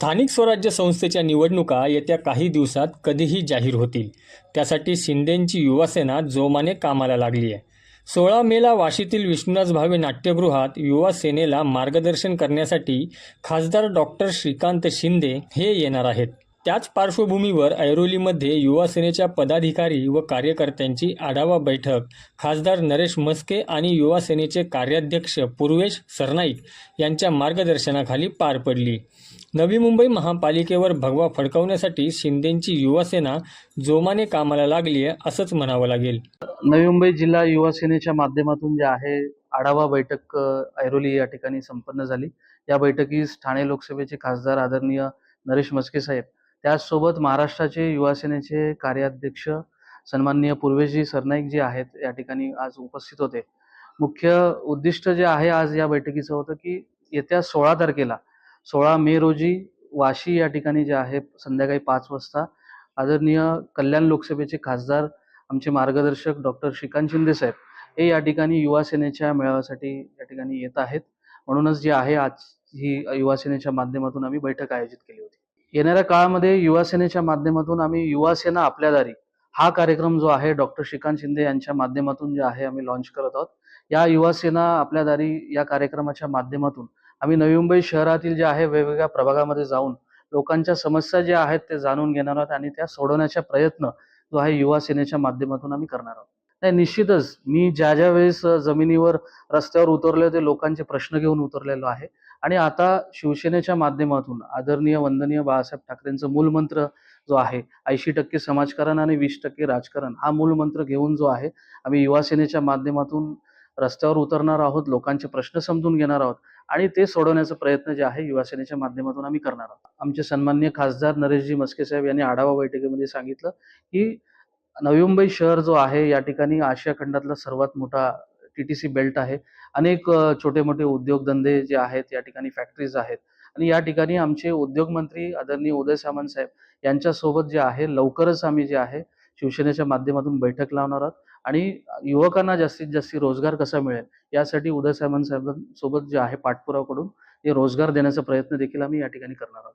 स्थानिक स्वराज्य संस्थेच्या निवडणुका येत्या काही दिवसात कधीही जाहीर होतील. त्यासाठी शिंदेंची युवासेना जोमाने कामाला लागली आहे. सोळा मेला वाशीतील विष्णुदास भावे नाट्यगृहात युवा सेनेला मार्गदर्शन करण्यासाठी खासदार डॉक्टर श्रीकांत शिंदे हे येणार आहेत. त्याच पार्श्वभूमीवर ऐरोलीमध्ये युवा सेनेच्या पदाधिकारी व कार्यकर्त्यांची आढावा बैठक. खासदार नरेश म्हस्के आणि युवा सेनेचे कार्याध्यक्ष पूर्वेश सरनाईक यांच्या मार्गदर्शनाखाली पार पडली. नवी मुंबई महापालिकेवर भगवा फडकवण्यासाठी शिंदेंची युवासेना जोमाने कामाला लागली आहे असंच म्हणावं लागेल. नवी मुंबई जिल्हा युवासेनेच्या माध्यमातून जे आहे आढावा बैठक ऐरोली या ठिकाणी संपन्न झाली. या बैठकीस ठाणे लोकसभेचे खासदार आदरणीय नरेश मस्के साहेब त्याचसोबत महाराष्ट्राचे युवासेनेचे कार्याध्यक्ष सन्माननीय पूर्वेशजी सरनाईक जे आहेत या ठिकाणी आज उपस्थित होते. मुख्य उद्दिष्ट जे आहे आज या बैठकीचं होतं की येत्या सोळा तारखेला सोळा मे रोजी वाशी या ठिकाणी जे आहे संध्याकाळी पाच वाजता आदरणीय कल्याण लोकसभेचे खासदार आमचे मार्गदर्शक डॉक्टर श्रीकांत शिंदे साहेब हे या ठिकाणी युवा सेनेच्या मेळाव्यासाठी या ठिकाणी येत आहेत. म्हणूनच जे आहे आज ही युवा सेनेच्या माध्यमातून आम्ही बैठक आयोजित केली होती. येणाऱ्या काळामध्ये युवा सेनेच्या माध्यमातून आम्ही युवा सेना आपल्या दारी हा कार्यक्रम जो आहे डॉक्टर श्रीकांत शिंदे यांच्या माध्यमातून जे आहे आम्ही लॉन्च करत आहोत. या युवा सेना आपल्या दारी या कार्यक्रमाच्या माध्यमातून आम्ही नवी मुंबई शहरातील जे आहे वेगवेगळ्या प्रभागामध्ये जाऊन लोकांच्या समस्या ज्या आहेत ते जाणून घेणार आहोत आणि त्या सोडवण्याचा प्रयत्न जो आहे युवा सेनेच्या माध्यमातून आम्ही करणार आहोत. नाही निश्चितच मी ज्या ज्या वेळेस जमिनीवर रस्त्यावर उतरले ते लोकांचे प्रश्न घेऊन उतरलेलो आहे. आणि आता शिवसेनेच्या माध्यमातून आदरणीय वंदनीय बाळासाहेब ठाकरेंचं मूलमंत्र जो आहे ऐंशी टक्के समाजकारण आणि वीस टक्के राजकारण हा मूलमंत्र घेऊन जो आहे आम्ही युवा सेनेच्या माध्यमातून रस्त्यावर उतरणार आहोत लोकांचे प्रश्न समजून घेणार आहोत आणि ते सोडवण्याचा प्रयत्न जे आहे युवासेनेच्या माध्यमातून आम्ही करणार आहोत. आमचे सन्मान्य खासदार नरेशजी मस्के साहेब यांनी आढावा बैठकीमध्ये सांगितलं की नवी मुंबई शहर जो आहे या ठिकाणी आशिया खंडातला सर्वात मोठा टी टी सी बेल्ट आहे. अनेक छोटे मोठे उद्योगधंदे जे आहेत या ठिकाणी फॅक्टरीज आहेत. आणि या ठिकाणी आमचे उद्योगमंत्री आदरणीय उदय सामंत साहेब यांच्यासोबत जे आहे लवकरच आम्ही जे आहे शिवसेनेच्या माध्यमातून बैठक लावणार आहोत. आणि युवकांना जास्तीत जास्त रोजगार कसा मिळेल? यासाठी उदय सामंत साहेबांसोबत जे आहे पाठपुरावा करून ते रोजगार देण्याचा प्रयत्न देखील आम्ही या ठिकाणी करणार आहोत.